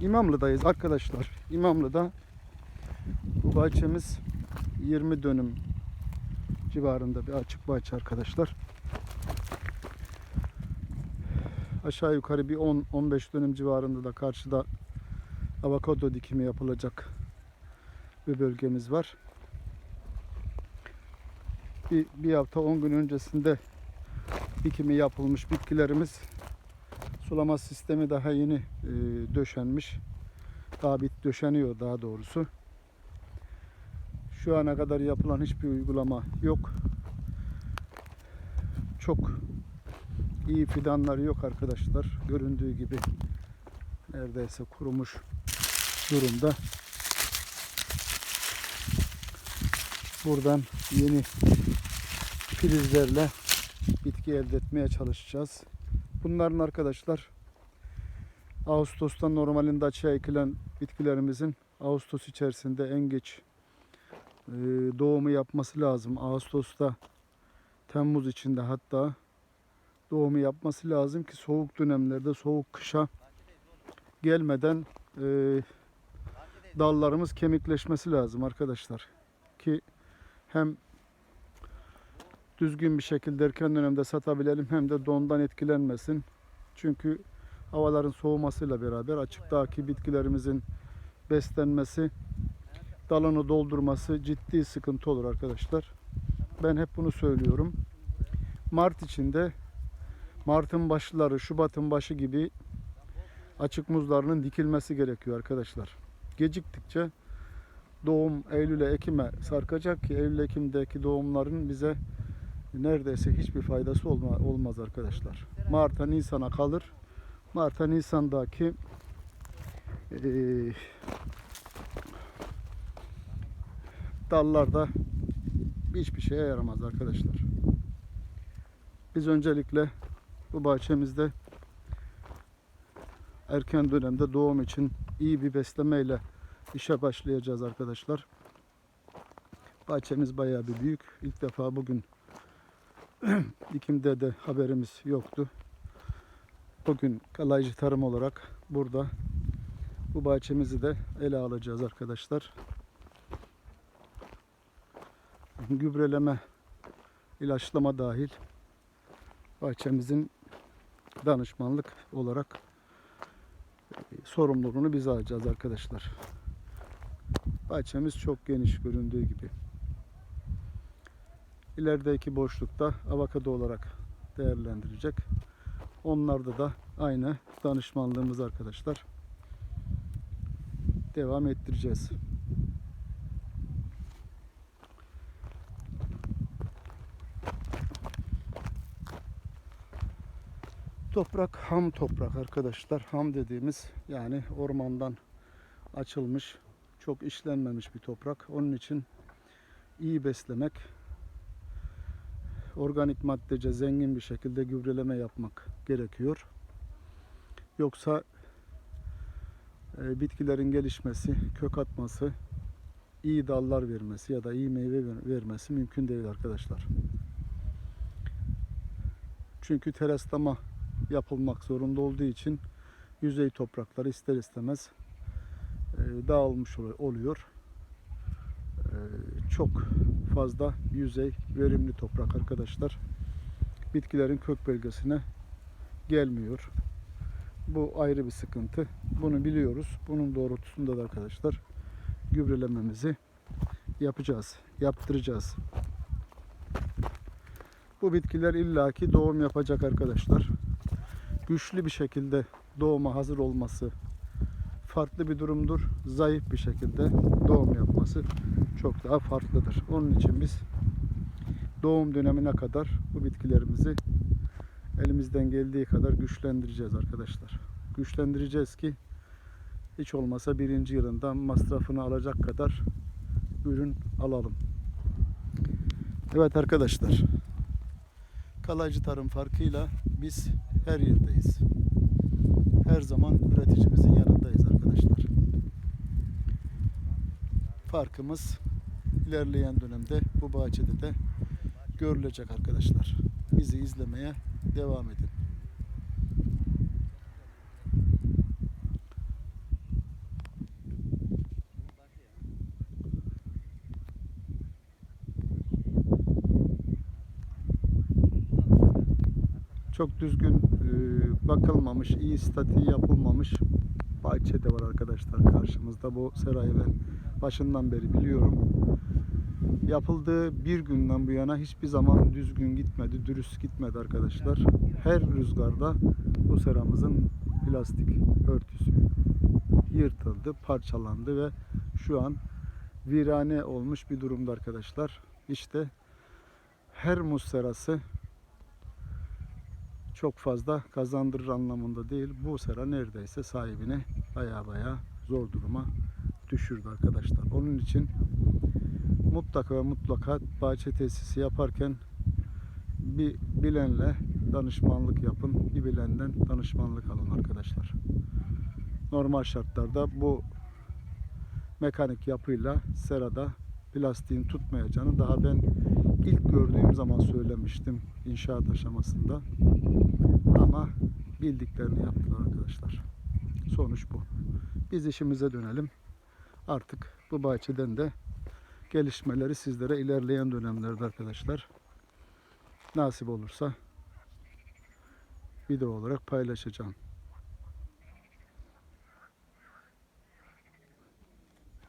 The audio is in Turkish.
İmamlı'dayız arkadaşlar. İmamlı'da bu bahçemiz 20 dönüm civarında bir açık bahçe arkadaşlar. Aşağı yukarı bir 10-15 dönüm civarında da karşıda avokado dikimi yapılacak bir bölgemiz var. Bir, bir hafta 10 gün öncesinde dikimi yapılmış bitkilerimiz sulama sistemi daha yeni e, döşenmiş. Daha bit döşeniyor daha doğrusu. Şu ana kadar yapılan hiçbir uygulama yok. Çok iyi fidanları yok arkadaşlar. Göründüğü gibi neredeyse kurumuş durumda. Buradan yeni filizlerle bitki elde etmeye çalışacağız. Bunların arkadaşlar Ağustos'ta normalinde açığa ekilen bitkilerimizin Ağustos içerisinde en geç e, doğumu yapması lazım. Ağustos'ta Temmuz içinde hatta doğumu yapması lazım ki soğuk dönemlerde soğuk kışa gelmeden e, dallarımız kemikleşmesi lazım arkadaşlar. Ki hem düzgün bir şekilde erken dönemde satabilelim hem de dondan etkilenmesin. Çünkü havaların soğumasıyla beraber açıktaki bitkilerimizin beslenmesi, dalını doldurması ciddi sıkıntı olur arkadaşlar. Ben hep bunu söylüyorum. Mart içinde Mart'ın başları, Şubat'ın başı gibi açık muzlarının dikilmesi gerekiyor arkadaşlar. Geciktikçe doğum Eylül'e Ekim'e sarkacak ki Eylül Ekim'deki doğumların bize neredeyse hiçbir faydası olma, olmaz arkadaşlar. Mart'a Nisan'a kalır. Mart'a Nisan'daki eee dallarda hiçbir şeye yaramaz arkadaşlar. Biz öncelikle bu bahçemizde erken dönemde doğum için iyi bir beslemeyle işe başlayacağız arkadaşlar. Bahçemiz bayağı bir büyük. İlk defa bugün dikimde de haberimiz yoktu. Bugün kalaycı tarım olarak burada bu bahçemizi de ele alacağız arkadaşlar. Gübreleme, ilaçlama dahil bahçemizin danışmanlık olarak e, sorumluluğunu biz alacağız arkadaşlar. Bahçemiz çok geniş göründüğü gibi. İlerideki boşlukta avokado olarak değerlendirecek. Onlarda da aynı danışmanlığımız arkadaşlar. Devam ettireceğiz. Toprak ham toprak arkadaşlar. Ham dediğimiz yani ormandan açılmış, çok işlenmemiş bir toprak. Onun için iyi beslemek, organik maddece zengin bir şekilde gübreleme yapmak gerekiyor. Yoksa e, bitkilerin gelişmesi, kök atması, iyi dallar vermesi ya da iyi meyve ver- vermesi mümkün değil arkadaşlar. Çünkü teraslama yapılmak zorunda olduğu için yüzey toprakları ister istemez e, dağılmış ol- oluyor. Çok fazla yüzey verimli toprak arkadaşlar. Bitkilerin kök bölgesine gelmiyor. Bu ayrı bir sıkıntı. Bunu biliyoruz. Bunun doğrultusunda da arkadaşlar gübrelememizi yapacağız. Yaptıracağız. Bu bitkiler illaki doğum yapacak arkadaşlar. Güçlü bir şekilde doğuma hazır olması farklı bir durumdur. Zayıf bir şekilde doğum yapması çok daha farklıdır. Onun için biz doğum dönemine kadar bu bitkilerimizi elimizden geldiği kadar güçlendireceğiz arkadaşlar. Güçlendireceğiz ki hiç olmasa birinci yılından masrafını alacak kadar ürün alalım. Evet arkadaşlar. Kalaycı tarım farkıyla biz her yerdeyiz. Her zaman üreticimizin yanındayız arkadaşlar. Farkımız ilerleyen dönemde bu bahçede de görülecek arkadaşlar. Bizi izlemeye devam edin. Çok düzgün e, bakılmamış, iyi statiği yapılmamış bahçe de var arkadaşlar karşımızda. Bu serayı ben başından beri biliyorum. Yapıldığı bir günden bu yana hiçbir zaman düzgün gitmedi, dürüst gitmedi arkadaşlar. Her rüzgarda bu seramızın plastik örtüsü yırtıldı, parçalandı ve şu an virane olmuş bir durumda arkadaşlar. İşte her muz serası çok fazla kazandırır anlamında değil. Bu sera neredeyse sahibine baya baya zor duruma düşürdü arkadaşlar. Onun için mutlaka ve mutlaka bahçe tesisi yaparken bir bilenle danışmanlık yapın. Bir bilenden danışmanlık alın arkadaşlar. Normal şartlarda bu mekanik yapıyla serada plastiğin tutmayacağını daha ben ilk gördüğüm zaman söylemiştim inşaat aşamasında. Ama bildiklerini yaptılar arkadaşlar. Sonuç bu. Biz işimize dönelim. Artık bu bahçeden de gelişmeleri sizlere ilerleyen dönemlerde arkadaşlar nasip olursa video olarak paylaşacağım.